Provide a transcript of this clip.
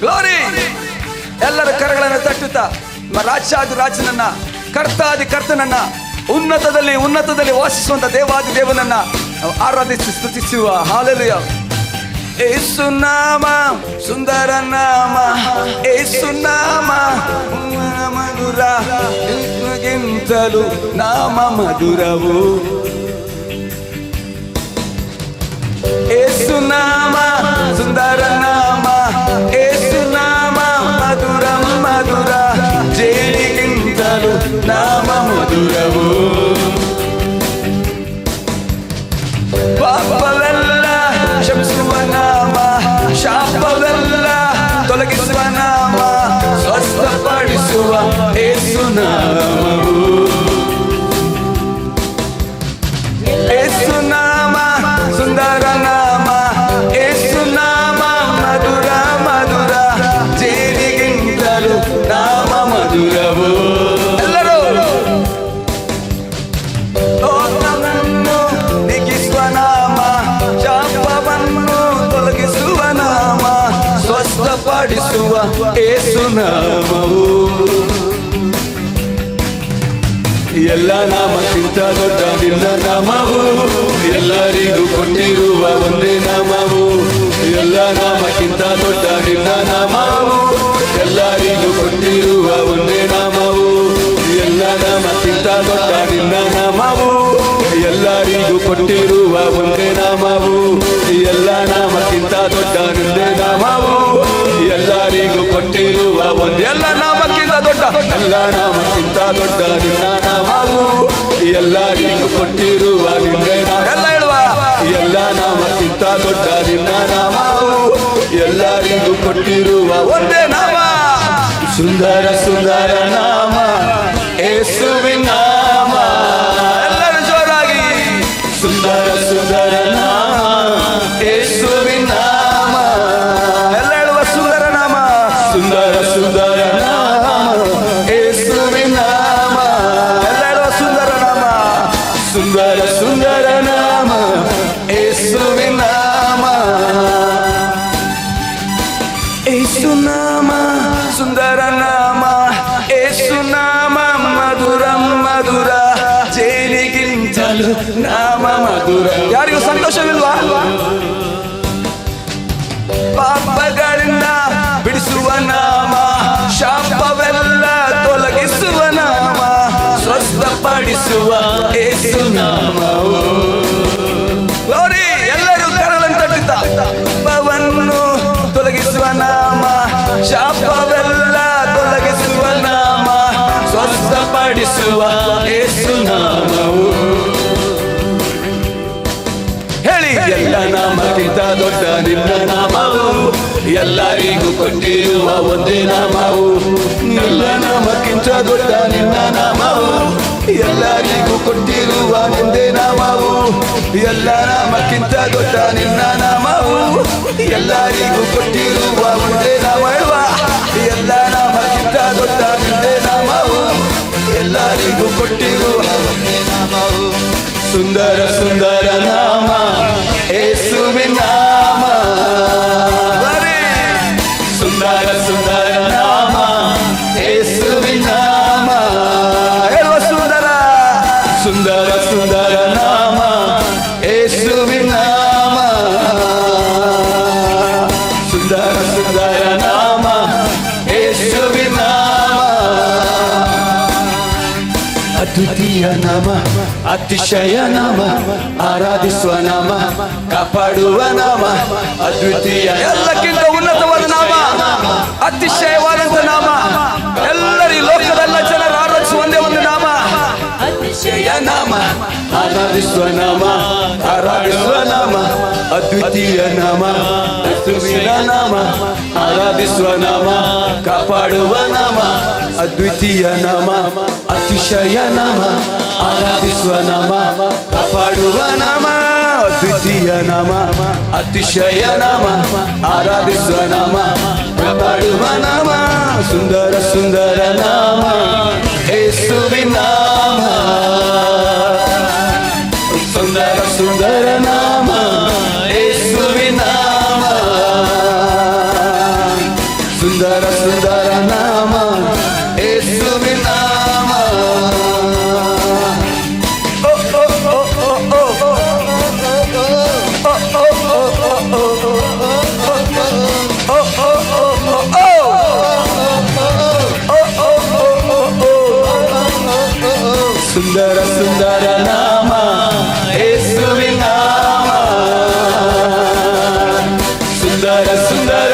Glory ಎಲ್ಲರ ಕರಗಳನ್ನು ತಟ್ಟುತ್ತಾ ರಾಜಾದಿ ರಾಜನನ್ನ, ಕರ್ತಾದಿ ಕರ್ತನನ್ನ, ಉನ್ನತದಲ್ಲಿ ಉನ್ನತದಲ್ಲಿ ವಾಸಿಸುವಂತ ದೇವಾದಿ ದೇವನನ್ನ ಆರಾಧಿಸಿ, ಸ್ತುತಿಸುವ. ಹಾಲೆಲುಯ ಏಸು ನಾಮ, ಸುಂದರ ನಾಮ. ಏಸು ನಾಮ ಮಧುರ ಗಿಂತಲೂ ನಾಮ ಮಧುರವು. ನಾಮ ಮಧುರವು. ಪಾಪವೆಲ್ಲ ಕ್ಷಮಿಸುವ ನಾಮ ಶಾಪವೆಲ್ಲ ತೊಲಗಿಸುವ ನಾಮ ಸ್ವಸ್ಥಪಡಿಸುವ ಏಸು ಸ್ವಸ್ಥಪಡಿಸುವ ಏಸು ನಾಮವು. ಎಲ್ಲ ನಾಮಕ್ಕಿಂತ ದೊಡ್ಡ ನಾಮವು. ಎಲ್ಲರಿಗೂ ಕೊಟ್ಟಿರುವ ಒಂದೇ ನಾಮವು. ಎಲ್ಲ ನಾಮಕ್ಕಿಂತ ದೊಡ್ಡ ನಾಮವು. ಎಲ್ಲರಿಗೂ ಕೊಟ್ಟಿರುವ ಒಂದೇ ನಾಮವು. ಎಲ್ಲ ನಾಮಕ್ಕಿಂತ ದೊಡ್ಡ ನಾಮವು. ಎಲ್ಲರಿಗೂ ಕೊಟ್ಟಿರುವ ಒಂದೇ ನಾಮವು ಎಲ್ಲ ನಾಮಕ್ಕಿಂತ ದೊಡ್ಡ ನಿನ್ನ ನಾಮವು ಎಲ್ಲರಿಗೂ ಕೊಟ್ಟಿರುವ ನಿನ್ನ ನಾಮ ಎಲ್ಲ ಹೇಳುವ ಎಲ್ಲ ನಾಮಕ್ಕಿಂತ ದೊಡ್ಡ ನಿನ್ನ ನಾಮವು ಎಲ್ಲರಿಗೂ ಕೊಟ್ಟಿರುವ ಒಂದೇ ನಾಮ ಸುಂದರ ಸುಂದರ ನಾಮ ಏಸುವಿನ ನಾಮ ಎಲ್ಲರೂ ಜೋರಾಗಿ ಸುಂದರ ಸುಂದರ ನಾಮ. ಏಸು ನಾಮ ಮಧುರ ಮಧುರ ಜೇನಿಗಿಂತಲೂ ನಾಮ ಮಧುರ ಯಾರಿಗೂ ಸಂತೋಷವಿಲ್ವಾ ಪಾಪಗಳಿಂದ ಬಿಡಿಸುವ ನಾಮ ಶಾಪವೆಲ್ಲ ತೊಲಗಿಸುವ ನಾಮ ಸ್ವಸ್ಥಪಡಿಸುವ ಏಸು ನಾಮವು ಗೌರಿ ಎಲ್ಲರೂ ಕರಳನ್ನು ತಟ್ಟುತ್ತಾ ಪಾಪವನ್ನು ತೊಲಗಿಸುವ ನಾಮ ಶಾಪವೆಲ್ಲ ಸ್ವಸ್ಥಪಡಿಸುವ ಏಸು ನಾಮವು. ಹೇಳಿ ಎಲ್ಲ ನಾಮಕ್ಕಿಂತ ದೊಡ್ಡ ನಿನ್ನ ನಾಮವು. ಎಲ್ಲರಿಗೂ ಕೊಟ್ಟಿರುವ ಒಂದೇ ನಾಮವು. ಎಲ್ಲ ನಾಮಕ್ಕಿಂತ ದೊಡ್ಡ ನಿನ್ನ ನಾಮವು. ಎಲ್ಲರಿಗೂ ಕೊಟ್ಟಿರುವ ಒಂದೇ ನಾಮವು. ಎಲ್ಲ ನಾಮಕ್ಕಿಂತ ದೊಡ್ಡ ನಿನ್ನ ನಾಮವು. ಎಲ್ಲರಿಗೂ ಕೊಟ್ಟಿರುವ ಒಂದೇ ನಾಮ Sundara Sundarana ಅದ್ವಿತೀಯ ನಾಮ ಅತಿಶಯ ನಾಮ ಆರಾಧಿಸುವ ನಾಮ ಕಾಪಾಡುವ ನಾಮ ಅದ್ವಿತೀಯ ಎಲ್ಲಕ್ಕಿಂತ ಉನ್ನತವಾದ ನಾಮ ಅತಿಶಯವಾದಂತ ನಾಮ ಎಲ್ಲರಿ ಲೋಕದೆಲ್ಲ ಜನರು ಆರಾಧಿಸುವ ಒಂದೇ ಒಂದು ನಾಮ ಅತಿಶಯ ನಾಮ ಆರಾಧಿಸುವ ನಾಮ ಆರಾಧಿಸುವ ನಾಮ ಅದ್ವಿತೀಯ ನಾಮ ಯೇಸುವಿನ ನಾಮ విశ్వనామ కాపాడువ నమ అద్వితీయ నమ అతిశయ నమ ఆరాధిస్వనమ కాపాడువ నమ అద్వితీయ నమ అతిశయ నమ ఆరాధిస్వనమ కాపాడువ నమ సుందర సుందర నామ ఏసువి నామ arasında